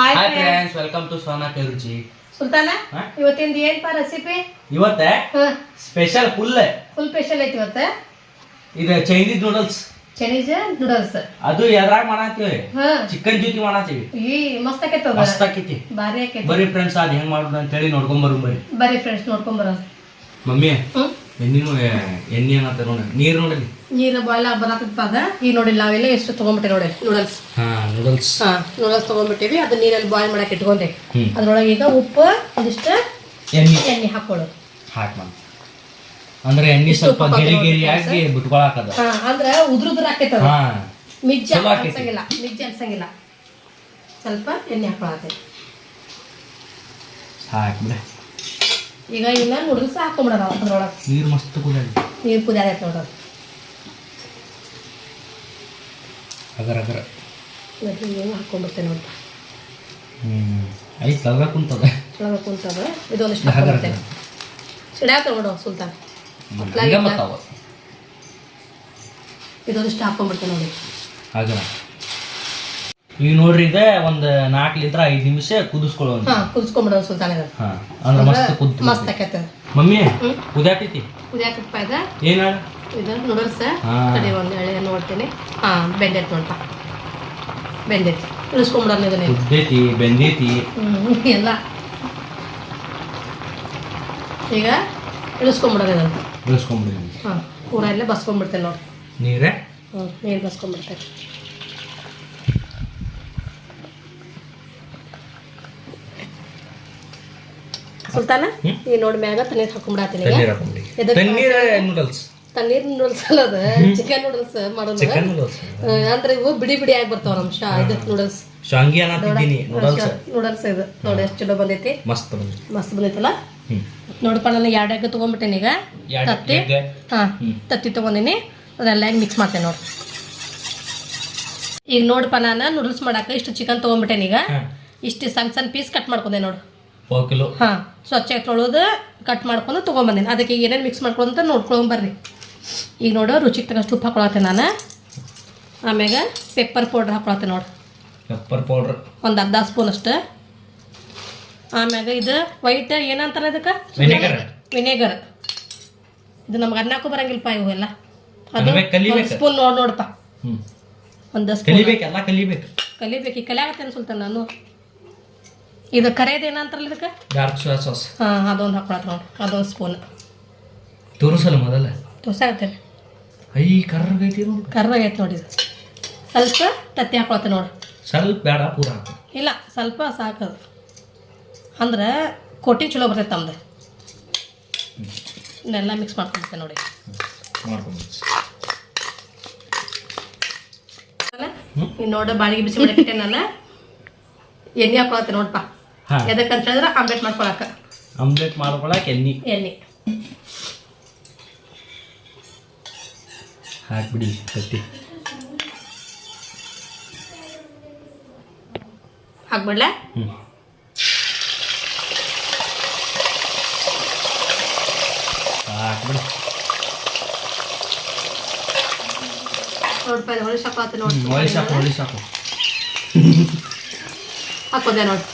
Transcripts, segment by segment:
Hi hi friends friends welcome to Sona ಕೆರುಚಿ ಸುಲ್ತಾನ ಹಾ? ಇವತ್ತಿಂದ ಏನ್ಪ ರೆಸಿಪಿ ಇವತ್ತ? ಸ್ಪೆಷಲ್ ಫುಲ್ ಫುಲ್ ಸ್ಪೆಷಲ್ ಐತಿ ಇವತ್ತ. ಇದು ಚೈನೀಸ್ ನೂಡಲ್ಸ್ ಚೈನೀಸ್ ನೂಡಲ್ಸ್ ಅದು ಎದ್ರಾಗ ಮಾಡತ್ತೀವಿ? ಹಾ. ಚಿಕನ್ ಜೊತೆ ಮಾಡತ್ತೀವಿ. ಈ ಮಸ್ತ್ ಆಕೈತ ಮಸ್ತ್ ಆಕೈತಿ. ಭಾರಿ ಆಕೈತಿ. ಬರೀ ಫ್ರೆಂಡ್ಸ್ ಅದ್ ಹೆಂಗ್ ಮಾಡೋದು ಅಂತ ಹೇಳಿ ನೋಡ್ಕೊಂಡ್ ಬರೋ ಬರ್ರಿ ಬರೀ ಫ್ರೆಂಡ್ಸ್ ನೋಡ್ಕೊಂಡ್ ಬರೋಣ ಮಮ್ಮಿ ಹ್ಮ್. ಎಣ್ಣಿನೂ ಎಣ್ಣೆ ಏನಂತ ನೋಡಿ ನೀರ್ ನೋಡಲಿ ನೀರು ಬಾಯ್ಲ್ ಬರತ್ತಪ್ಪ ಈ ಈಗ ನೋಡಿ ನಾವೆಲ್ಲ ಎಷ್ಟು ತಗೊಂಡ್ಬಿಟ್ಟೆ ನೋಡಿ ನೂಡಲ್ಸ್ ನೂಡಲ್ಸ್ ಹಾ ನೂಡಲ್ಸ್ ತಗೊಂಡ್ಬಿಟ್ಟಿವಿ ಅದು ನೀರಲ್ಲಿ ಬಾಯ್ಲ್ ಮಾಡಕ್ ಇಟ್ಕೊಂಡೆ. ಅದ್ರೊಳಗೆ ಈಗ ಉಪ್ಪು ಒಂದಿಷ್ಟು ಎಣ್ಣೆ. ಎಣ್ಣೆ ಹಾಕೊಳ್ಳೋದು ಹಾಕ್ ಮಾಡಿ. ಅಂದ್ರೆ ಎಣ್ಣೆ ಸ್ವಲ್ಪ ಗೆರಿ ಗೆರಿ ಆಗಿ ಬಿಟ್ಕೊಳಕದ. ಹಾ ಅಂದ್ರ ಉದ್ರ ಉದ್ರ ಆಕೈತ ಹಾ. ಮಿಜ್ಜ. ಅನ್ಸಂಗಿಲ್ಲ ಮಿಜ್ಜ ಅನ್ಸಂಗಿಲ್ಲ. ಸ್ವಲ್ಪ ಎಣ್ಣೆ ಹಾಕೊಳತ್ತೆ ಹಾಕ್ಬಿಡ ಈಗ ಇನ್ನ ನೂಡಲ್ಸ್ ಹಾಕೊಂಬಿಡೋಣ ಅದ್ರೊಳಗೆ. ನೀರು ಮಸ್ತ್ ಕುದಿಯಾಗಿ ನೀರು ಕುದಿಯಾಗೈತೆ ನೋಡೋದು. ಅಗರ ಅಗರ ಏನು ಹಾಕೊಂಡ್ಬಿಡ್ತೇನೆ ನೋಡಿ ಹ್ಮ್. ಐತ್ ತಗ ಕುಂತದ ಒಳಗೆ ಕುಂತದ ಇದೊಂದಿಷ್ಟು ಹಾಕೊಂಡ್ಬಿಡ್ತೇನೆ ಸಿಡ್ಯಾಕ ನೋಡು ಸುಲ್ತಾನ್. ಇದೊಂದಿಷ್ಟು ಹಾಕೊಂಡ್ಬಿಡ್ತೇನೆ ನೋಡಿ. ಅಗರ ಈಗ ನೋಡ್ರಿ ಇದೆ ಒಂದ್ ನಾಲ್ಕಲಿಂತ್ರ ಐದ್ ನಿಮಿಷ ಕುದಿಸ್ಕೊಳ್ಳೋಣ. ಹಾ ಕುದಿಸ್ಕೊಂಡ್ಬಿಡೋದು ಸುಲ್ತಾನ ಇದು ಹಾ ಅಂದ್ರೆ ಮಸ್ತ್ ಕುದ್ ಮಸ್ತ್ ಆಕೈತೆ ಮಮ್ಮಿ. ಕುದ್ಯಾಕೈತಿ ಕುದ್ಯಾಕಪ್ಪ ಇದು. ಏನ ಇದು ನೂಡಲ್ಸ್ ಕಡೆ ಒಂದು ಎಳೆ ನೋಡ್ತೀನಿ ಹಾ ಬೆಂದೈತೆ ನೋಡಪ್ಪ ಬೆಂದೈತಿ ಇಳಿಸ್ಕೊಂಬಿಡೋಣ ಇದನ್ನ ಕುದ್ದೈತಿ ಬೆಂದೈತಿ ಎಲ್ಲ. ಈಗ ಇಳಿಸ್ಕೊಂಬಿಡೋಣ ಇದನ್ನು. ಹಾ ಹಾಂ ಕೂರ ಎಲ್ಲ ಬಸ್ಕೊಂಡ್ಬಿಡ್ತೇನೆ ನೋಡಿ. ನೀರೇ? ಹ್ಞೂ ನೀರು ಬಸ್ಕೊಂಡ್ಬಿಡ್ತೇನೆ ಸುಲ್ತಾನ ನೀ ಈಗ ನೋಡಿ ಮ್ಯಾಗ ತಣ್ಣೀರು ಹಾಕೊಂಡ್ಬಿಡತ್ತೀನಿ ತಣ್ಣೀರ್ ನೂಡಲ್ಸ್ ತಣ್ಣೀರ್ ನೂಡಲ್ಸ್ ಅಲ್ಲದ ಚಿಕನ್ ನೂಡಲ್ಸ್ ಮಾಡೋದು. ಚಿಕನ್ ನೂಡಲ್ಸ್ ಆ, ಅಂದ್ರೆ ಇವು ಬಿಡಿ ಬಿಡಿ ಆಗಿ ಬರ್ತಾವ ನಮ್ ಶಾ ಇದು ನೂಡಲ್ಸ್ ಶಾಂಗಿ ಅನ್ನತ್ತಿದ್ದೀನಿ ನೂಡಲ್ಸ್ ನೂಡಲ್ಸ್ ಇದು. ನೋಡಿ ಎಷ್ಟು ಚಲೋ ಬಂದೈತಿ. ಮಸ್ತ್ ಮಸ್ತ್ ಬಂದೈತಲ್ಲ? ನೋಡಪ್ಪ ನಾನು ಎರಡು ಎಗ್ ತೊಗೊಂಡ್ಬಿಟ್ಟೇನಿ ಈಗ. ತತ್ತಿ. ಹಾ. ತತ್ತಿ ತೊಗೊಂಡಿನಿ. ಅದೆಲ್ಲ ಮಿಕ್ಸ್ ಮಾಡ್ತೇನೆ ನೋಡಿ. ಈಗ ನೋಡಪ್ಪ ನಾನು ನೂಡಲ್ಸ್ ಮಾಡಾಕ ಇಷ್ಟು ಚಿಕನ್ ತೊಗೊಂಡ್ಬಿಟ್ಟೇನಿ ಈಗ. ಇಷ್ಟು ಸಣ್ಣ ಸಣ್ಣ ಪೀಸ್ ಕಟ್ ಮಾಡ್ಕೊಂಡೆ ನೋಡು. ಹಾ ಸ್ವಚ್ಛ ತೊಳೆದು ಕಟ್ ಮಾಡ್ಕೊಂಡು ತೊಗೊಂಬಂದಿನಿ. ಅದಕ್ಕೆ ಏನೇನು ಮಿಕ್ಸ್ ಮಾಡ್ಕೊಂಡು ನೋಡ್ಕೊಂಬರ್ರಿ ಈಗ ನೋಡು ರುಚಿಗೆ ತಗಷ್ಟು ಉಪ್ಪು ಹಾಕೊಳತ್ತೆ ನಾನು. ಆಮ್ಯಾಗ ಪೆಪ್ಪರ್ ಪೌಡ್ರ್ ಹಾಕೊಳತ್ತೆ ನೋಡು. ಪೆಪ್ಪರ್ ಪೌಡ್ರ್ ಒಂದು ಅರ್ಧ ಸ್ಪೂನ್ ಅಷ್ಟು. ಆಮ್ಯಾಗ ಇದು ವೈಟ್ ಏನಂತಾರೆ ಇದಕ್ಕೆ? ವಿನೆಗರ್ ವಿನೆಗರ್ ಇದು ನಮ್ಗೆ ಅನ್ನಕ್ಕೂ ಬರಂಗಿಲ್ಲಪ್ಪ ಇವೆಲ್ಲ ಅದು ಸ್ಪೂನ್ ನೋಡಿ ನೋಡಪ್ಪ. ಒಂದು ಸ್ಪೂನ್ ಕಲಿಬೇಕು ಎಲ್ಲ ಕಲಿಬೇಕು. ಕಲಿಬೇಕು ಈ ಕಲಿಯಾಗತ್ತೇನೆ ಸುಲ್ತಾನ ನಾನು. ಇದು ಕರೆಯದು ಏನಂತಾರಲ್ಲ ಇದಕ್ಕೆ? ಡಾರ್ಕ್ ಸೋಯಾ ಸಾಸ್ ಹಾಂ ಅದೊಂದು ಹಾಕೊಳತ್ತೆ ನೋಡಿ. ಅದೊಂದು ಸ್ಪೂನ್ ತೋರಿಸಲ್ಲ ಮೊದಲ. ತೋರ್ಸಾಗತ್ತೇನೆ ಐ ಕರ್ರಗೈತಿ ನೋಡಿ. ಕರ್ರಾಗೈತೆ ನೋಡಿ ಇದು. ಸ್ವಲ್ಪ ತತ್ತಿ ಹಾಕೊಳತ್ತೆ ನೋಡಿ. ಸ್ವಲ್ಪ ಬೇಡ ಪೂರ ಹಾಕು. ಇಲ್ಲ ಸ್ವಲ್ಪ ಸಾಕದು ಅಂದ್ರೆ ಕೋಟಿ ಚಲೋ ಬರ್ತೈತೆ ನಮ್ದು ಇದನ್ನೆಲ್ಲ ಮಿಕ್ಸ್ ಮಾಡ್ಕೊಂಡ್ಬಿಡ್ತೇನೆ ನೋಡಿ. ಮಾಡ್ಕೊಂಡು ನೋಡ ಬಾಳಿಗೆ ಬಿಸಿ ನಾನು ಎಣ್ಣೆ ಹಾಕೊಳತ್ತೆ ನೋಡಪ್ಪ. ಹಾ. ಎದಕ್ಕಂತ ಹೇಳಿದ್ರೆ ಆಮ್ಲೆಟ್ ಮಾಡ್ಕೊಳಕ್ಕೆ. ಆಮ್ಲೆಟ್ ಮಾಡ್ಕೊಳಕ್ಕೆ ಎಣ್ಣೆ. ಎಣ್ಣೆ. ಹಾಕ್ಬಿಡಿ ಕಟ್ಟಿ ಹಾಕ್ಬಿಡ್ಲ? ಹ್ಮ್. ಹಾಕ್ಬಿಡಿ. ಇದು ಹೊಳಿಸ್ ಹಾಕೊಳತ್ತೆ ನೋಡಿ. ಒಳ್ಳೆ ಒಳ್ಳೆ ಹಾಕೊಂಡೆ ನೋಡಿ.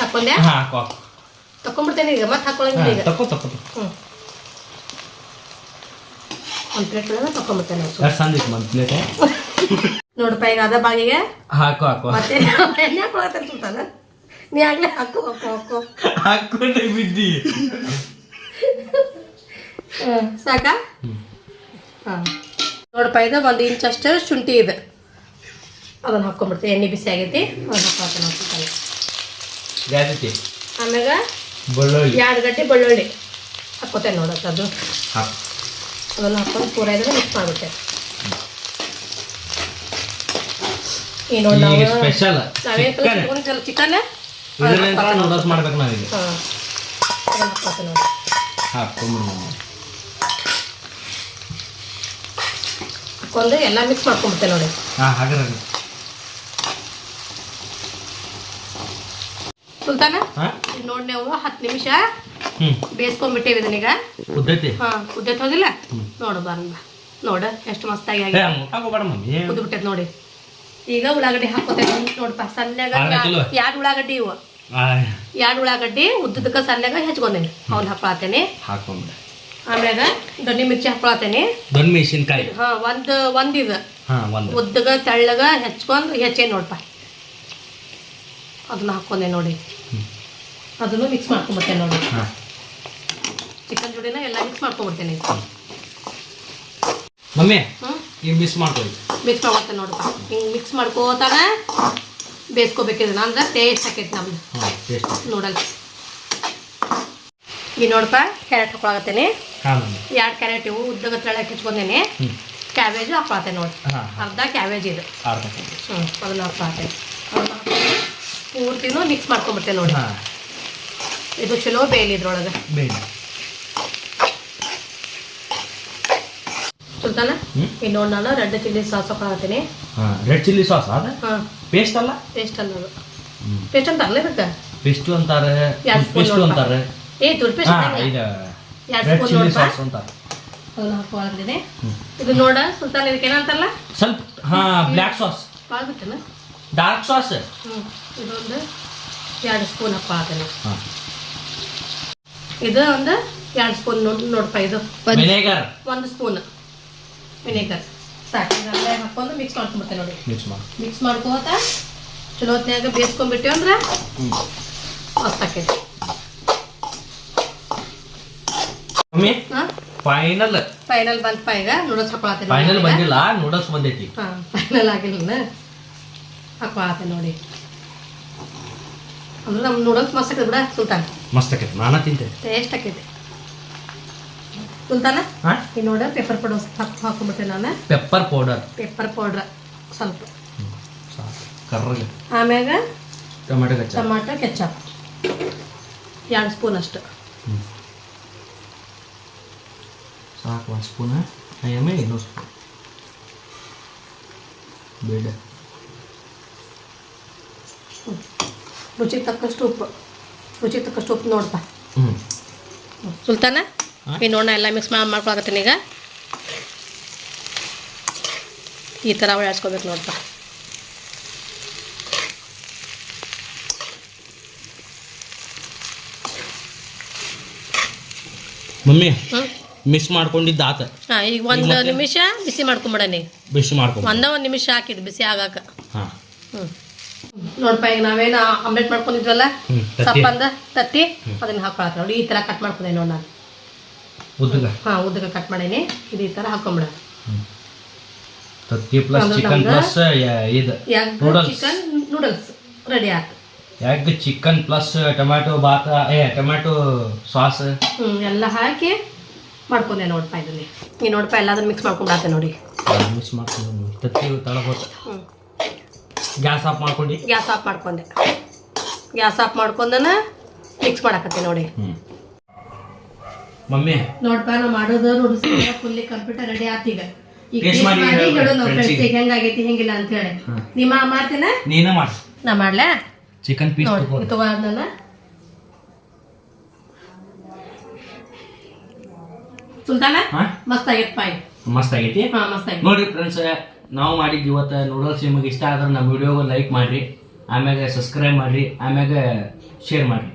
ಹಾಕೊಂಡೆ ಹಾ ಹಾಕು ಹಾಕು. ತಕೊಂಡ್ಬಿಡ್ತೇನೆ ಈಗ ಮತ್ತೆ ಹಾಕೊಳ್ಳಂಗಿಲ್ಲ ಈಗ. ತಕೋ ತಕೋ ತಕೋ ಹ್ಞೂ ಒಂದು ಪ್ಲೇಟ್ ಒಳಗೆ ತಕೊಂಡ್ಬಿಡ್ತೇನೆ ನೋಡಿ ಎಷ್ಟು ಸಂದಿತ್ತು ಒಂದು ಪ್ಲೇಟ್ ನೋಡಪ್ಪ ಈಗ ಅದ ಬಾಗಿಗೆ. ಹಾಕು ಹಾಕು. ಮತ್ತೆ ಎಣ್ಣೆ ಹಾಕೊಳತ್ತೆ ನೀ ಆಗ್ಲೇ ಹಾಕು ಹಾಕು ಹಾಕು. ಹಾಕೊಂಡೆ ಬಿದ್ದಿ. ಹ್ಮ್, ಸಾಕಾ? ಹ್ಮ್. ಹಾಂ ನೋಡಪ್ಪ ಇದು ಒಂದು ಇಂಚಷ್ಟು ಶುಂಠಿ ಇದೆ. ಅದನ್ನ ಹಾಕೊಂಡ್ಬಿಡ್ತೀವಿ ಎಣ್ಣೆ ಬಿಸಿ ಆಗೈತಿ. ಅದನ್ನ ಆಮ್ಯಾಗ ಬೆಳ್ಳುಳ್ಳಿ. ಎರಡು ಗಂಟೆ ಬೆಳ್ಳುಳ್ಳಿ. ಹಾಕೋತೇನೆ ನೋಡಕ್ಕೆ ಅದು ಹಾಕು. ಅದನ್ನು ಹಾಕೊಂಡು ಪೂರ ಇದ್ರೆ ಮಿಕ್ಸ್ ಮಾಡಿಬಿಟ್ಟೆ ಈ ನೋಡಿ ನಾವು ಈಗ ಸ್ಪೆಷಲ್ ನಾವೇನು ಚಿಕನ್ ಇದರಿಂದ ನೂಡಲ್ಸ್ ಮಾಡ್ಬೇಕು ನಾವೀಗ ಹಾಂ. ಅದನ್ನು ಹಾಕ್ಕೋತೇನೆ ನೋಡಿ. ಹಾಕೊಂಬಿಡು ಹಾಕೊಂಡು ಎಲ್ಲ ಮಿಕ್ಸ್ ಮಾಡ್ಕೊಂಡ್ಬಿಡ್ತೇನೆ ನೋಡಿ. ಹಾಂ ಹಾಗಾದ್ರೆ ಸುಲ್ತಾನ? ಹಾಂ? ನೋಡಿ ನಾವು ಹತ್ತು ನಿಮಿಷ. ಬೇಯಿಸ್ಕೊಂಡ್ಬಿಟ್ಟೇವಿ ಇದನ್ನೀಗ. ಉದ್ದೈತಿ ಹಾ ಕುದ್ದೈತೆ ಹೋಗಿಲ್ಲ? ನೋಡು ಬಂದ ನೋಡು ಎಷ್ಟು ಮಸ್ತಾಗಿ ಆಗಿ ಕುದ್ಬಿಟ್ಟೈತೆ ನೋಡಿ. ಈಗ ಉಳ್ಳಾಗಡ್ಡಿ ಹಾಕೋತೈತಿ ನೋಡಪ್ಪ ಸಣ್ಣಗ? ಎರಡು ಉಳ್ಳಾಗಡ್ಡಿ ಇವು? ಎರಡು ಉಳ್ಳಾಗಡ್ಡಿ ಉದ್ದದಕ್ಕೆ ಸಣ್ಣಗ ಹೆಚ್ಕೊಂಡೇನಿ. ಅವ್ನ ಹಾಕೊಳತ್ತೇನೆ ಹಾಕೊಂಬಿಡ ಆಮ್ಯಾಗ ದೊಣ್ಣೆ ಮಿರ್ಚಿ ಹಾಕೊಳತ್ತೇನಿ ದೊಣ್ಣೆ ಮೆಣಸಿನ್ಕಾಯಿ. ಹಾ ಒಂದು ಒಂದು ಇದು. ಉದ್ದಗ ತೆಳ್ಳಗ ಹೆಚ್ಕೊಂಡು ಹೆಚ್ಚೇನು ನೋಡಪ್ಪ ಅದನ್ನ ಹಾಕೊಂಡೆ ನೋಡಿ. ಅದನ್ನು ಮಿಕ್ಸ್ ಮಾಡ್ಕೊಂಬರ್ತೇನೆ ನೋಡಿ. ಚಿಕನ್ ಜೋಡಿನ ಎಲ್ಲ ಮಿಕ್ಸ್ ಮಾಡ್ಕೊಂಬಿಡ್ತೇನೆ ಮಮ್ಮಿ ಹಿಂಗೆ ಮಿಕ್ಸ್ ಮಾಡ್ಕೊಳ್ಳಿ. ಮಿಕ್ಸ್ ಮಾಡ್ಕೊತೇನೆ ನೋಡಪ್ಪ ಹಿಂಗೆ ಮಿಕ್ಸ್ ಮಾಡ್ಕೋತಾಗ ಬೇಯಿಸ್ಕೋಬೇಕಿದ್ರೆ ಅಂದ್ರೆ ಟೇಸ್ಟ್ ಆಕೈತಿ ನಮ್ದು. ನೋಡಲ್ಲ ಈಗ ನೋಡಪ್ಪ ಕ್ಯಾರೆಟ್ ಹಾಕೊಳಕತ್ತೇನೆ. ಹಾಂ ಮಮ್ಮಿ. ಎರಡು ಕ್ಯಾರೆಟ್ ಇವು ಉದ್ದಗ ತೆಳಕ್ಕೆ ಹೆಚ್ಕೊಂಡೇನೆ ಕ್ಯಾಬೇಜ್ ಹಾಕೊಳತ್ತೆ ನೋಡಿ. ಅರ್ಧ ಕ್ಯಾಬೇಜ್ ಇದು. ಹ್ಞೂ ಅದನ್ನ ಹಾಕೊಂಡು ಪೂರ್ತಿನೂ ಮಿಕ್ಸ್ ಮಾಡ್ಕೊಂಬಿಡ್ತೇನೆ ನೋಡಿ. ಇದು ಚಲೋ ಬೇಯಲಿ ಇದ್ರೊಳಗೆ. ಸುಲ್ತಾನ ನೋಡಿ ನಾನು ರೆಡ್ ಚಿಲ್ಲಿ ಸಾಸ್ ಹಾಕೊಳತ್ತೀನಿ ಹಾಂ ರೆಡ್ ಚಿಲ್ಲಿ ಸಾಸ್ ಅದ ಹಾಂ. ಪೇಸ್ಟ್ ಅಲ್ಲ? ಪೇಸ್ಟ್ ಅಲ್ಲ ಅದು. ಪೇಸ್ಟ್ ಅಂತ ಅರ್ಲೇಬೇಕ ಪೇಸ್ಟು ಅಂತಾರೆ ಪೇಸ್ಟು ನೋಡ್ಪ. ಅಂತಾರೆ. ಏ ತುರ್ ಪೇಸ್ಟ್ ಇದು ರೆಡ್ ಚಿಲ್ಲಿ ಸಾಸ್ ಅಂತಾರೆ. ಅದನ್ನ ಹ್ಞೂ ಇದು ನೋಡ ಸುಲ್ತಾನ ಇದಕ್ಕೆ ಏನಂತಾರಲ್ಲ ಸ್ವಲ್ಪ ಹಾಂ ಬ್ಲ್ಯಾಕ್ ಸಾಸ್ ಭಾಳ ಡಾರ್ಕ್ ಸಾಸ್ ಇದೊಂದು ಎರಡು ಸ್ಪೂನ್ ಹಾಕೊಳತ್ತೇನೆ ಹಾಂ. ಇದು ಒಂದು ಎರಡು ಸ್ಪೂನ್ ನೋಡ್ ನೋಡಪ್ಪ ಇದು. ಒಂದು ಸ್ಪೂನ್ ವಿನೇಗರ್. ಸಾಕು ಹಾಕೊಂಡು ಮಿಕ್ಸ್ ಮಾಡ್ಕೊಂಡ್ಬಿಡ್ತೇನೆ ನೋಡಿ. ಮಿಕ್ಸ್ ಮಾಡಿ. ಮಿಕ್ಸ್ ಮಾಡ್ಕೋತ ಚಲೋ ಹೊತ್ನ್ಯಾಗ ಬೇಯಿಸ್ಕೊಂಡ್ಬಿಟ್ಟಿವಿ ಅಂದ್ರೆ ಮಸ್ತ್ ಆಕೈತಿ ಮಮ್ಮಿ ಫೈನಲ್ ಫೈನಲ್ ಬಂತಪ್ಪ ಈಗ ನೂಡಲ್ಸ್ ಹಾಕೊಳತ್ತೆ ಫೈನಲ್ ಬಂದಿಲ್ಲ ನೂಡಲ್ಸ್ ಬಂದೈತಿ. ಹಾಂ ಫೈನಲ್ ಆಗಿಲ್ಲ ಹಾಕೊಳತ್ತೆ ನೋಡಿ. ಅಂದ್ರೆ ನಮ್ಮ ನೂಡಲ್ಸ್ ಮಸ್ತ್ ಆಕೈತಿ ಬಿಡ ಸುಲ್ತಾನ್. ಮಸ್ತ್ ಆಕೈತಿ ನಾನು ತಿಂತೆ. ಟೇಸ್ಟ್ ಆಕೈತಿ. ಸುಲ್ತಾನ ಹಾಂ? ಈಗ ನೋಡ ಪೇಪರ್ ಪೌಡರ್ ಹಾಕಿ ಹಾಕೊಂಡ್ಬಿಟ್ಟೆ ನಾನು. Pepper powder. ಪೆಪ್ಪರ್ ಪೌಡರ್ ಸ್ವಲ್ಪ. ಸಾಕು. ಕರ್ರಗೆ. ಆಮ್ಯಾಗ? ಟೊಮೆಟೊ ಕೆಚಪ್ ಟಮಾಟೊ ಕೆಚಪ್ ಎರಡು ಸ್ಪೂನ್ ಅಷ್ಟು. ಸಾಕು ಒಂದು ಸ್ಪೂನ್. ಆಮೇಲೆ ಇನ್ನೊಂದು ಸ್ಪೂನ್. ಬೇಡ. ರುಚಿಗೆ ತಕ್ಕಷ್ಟು ಉಪ್ಪು. ರುಚಿಗೆ ತಕ್ಕಷ್ಟು ಉಪ್ಪು ನೋಡ್ತಾ. ಹ್ಞೂ ಸುಲ್ತಾನ? ಈ ನೋಡಣ ಎಲ್ಲ ಮಿಕ್ಸ್ ಮಾಡಿ ಮಾಡ್ಕೊಳಕತ್ತೀನಿ ಈಗ. ಈ ಥರ ಒಳ್ಳೆಸ್ಕೋಬೇಕು ನೋಡಪ್ಪ ಮಮ್ಮಿ ಮಿಸ್ ಮಿಕ್ಸ್ ಮಾಡ್ಕೊಂಡಿದ್ದು ಆತ. ಹಾಂ ಈಗ ಒಂದು ನಿಮಿಷ ಬಿಸಿ ಮಾಡ್ಕೊಂಬಿಡನಿ ಬಿಸಿ ಮಾಡ್ಕೊಂಡು ಒಂದೇ ಒಂದು ನಿಮಿಷ ಹಾಕಿಡ್ ಬಿಸಿ ಆಗಾಕ. ಹಾಂ. ಹ್ಞೂ ನೋಡಪ್ಪ ಈಗ ನಾವೇನು ಆಮ್ಲೆಟ್ ಮಾಡ್ಕೊಂಡಿದ್ವಲ್ಲ? ಸಪ್ಪಂದ ತತ್ತಿ ಅದನ್ನ ಹಾಕೊಳಕ್ಕೆ ನೋಡಿ. ಈ ತರ ಕಟ್ ಮಾಡ್ಕೊಂಡೆ ನೋಡಿ ನಾನು. ಉದ್ದಗ. ಹಾಂ ಉದ್ದಕ್ಕೆ ಕಟ್ ಮಾಡೇನಿ. ಇದು ಈ ಥರ ಹಾಕೊಂಬಿಡ. ತತ್ತಿ ಪ್ಲಸ್ ಚಿಕನ್ ಪ್ಲಸ್ ಇದು ನೂಡಲ್ಸ್. ಚಿಕನ್ ನೂಡಲ್ಸ್ ರೆಡಿ ಆಯ್ತು ಎಗ್ ಚಿಕನ್ ಪ್ಲಸ್ ಟೊಮ್ಯಾಟೊ ಬಾತ ಏ ಟೊಮ್ಯಾಟೊ ಸಾಸ್ ಹ್ಞೂ ಎಲ್ಲ ಹಾಕಿ ಮಾಡ್ಕೊಂಡೆ ನೋಡಪ್ಪ ಇದನ್ನೇ. ಈ ನೋಡಪ್ಪ ಎಲ್ಲದನ್ನ ಮಿಕ್ಸ್ ಮಾಡ್ಕೊಂಡ್ಬಿಡತ್ತೆ ನೋಡಿ. ಮಿಕ್ಸ್ ಮಾಡ್ಕೊಂಡು ತತ್ತಿ ತಳಗೋತ. ಹ್ಞೂ ಗ್ಯಾಸ್ ಆಫ್ ಮಾಡ್ಕೊಂಡು. ಗ್ಯಾಸ್ ಆಫ್ ಮಾಡ್ಕೊಂಡೆ. ಗ್ಯಾಸ್ ಆಫ್ ಮಾಡ್ಕೊಂಡನ ಮಿಕ್ಸ್ ಮಾಡಕತ್ತೆ ನೋಡಿ. ಹ್ಞೂ ಮಮ್ಮಿ. ನೋಡ್ಪ ನಾವು ಮಾಡೋದು ನೋಡಿಸ್ ಫುಲ್ಲಿ ಕಂಪ್ಯೂಟರ್ ರೆಡಿ ಆತೀಗ ಈಗ. taste ಮಾಡಿ ಹೇಳು ಗೆ. ಫ್ರೆಂಡ್ಸಿಗೆ ಹೆಂಗಾಗೈತಿ ಹೆಂಗಿಲ್ಲ ಅಂತ ಹೇಳಿ. ನಿಮ್ಮ ಮಾಡ್ತೇನೆ ನೀನೇ ಮಾಡಿ. ನಾ ಮಾಡ್ಲಾ? ಚಿಕನ್ ಪೀಸ್ ನೋಡಿ ತಗೋ. ತಗೊಂಡ ಸುಲ್ತಾನ? ಮಸ್ತ್ ಆಗೈತೆ ಪಾಯ್ ಮಸ್ತ್ ಆಗೈತಿ ಹಾ ಮಸ್ತ್ ಆಗೈತೆ ನೋಡ್ರಿ ಫ್ರೆಂಡ್ಸ್ ನಾವು ಮಾಡಿದ್ದು ಇವತ್ತು ನೂಡಲ್ಸ್ ನಿಮಗೆ ಇಷ್ಟ ಆದ್ರೆ ನಮ್ಮ ವಿಡಿಯೋಗೆ ಲೈಕ್ ಮಾಡ್ರಿ ಆಮ್ಯಾಗ ಸಬ್ಸ್ಕ್ರೈಬ್ ಮಾಡ್ರಿ ಆಮ್ಯಾಗ ಶೇರ್ ಮಾಡಿರಿ.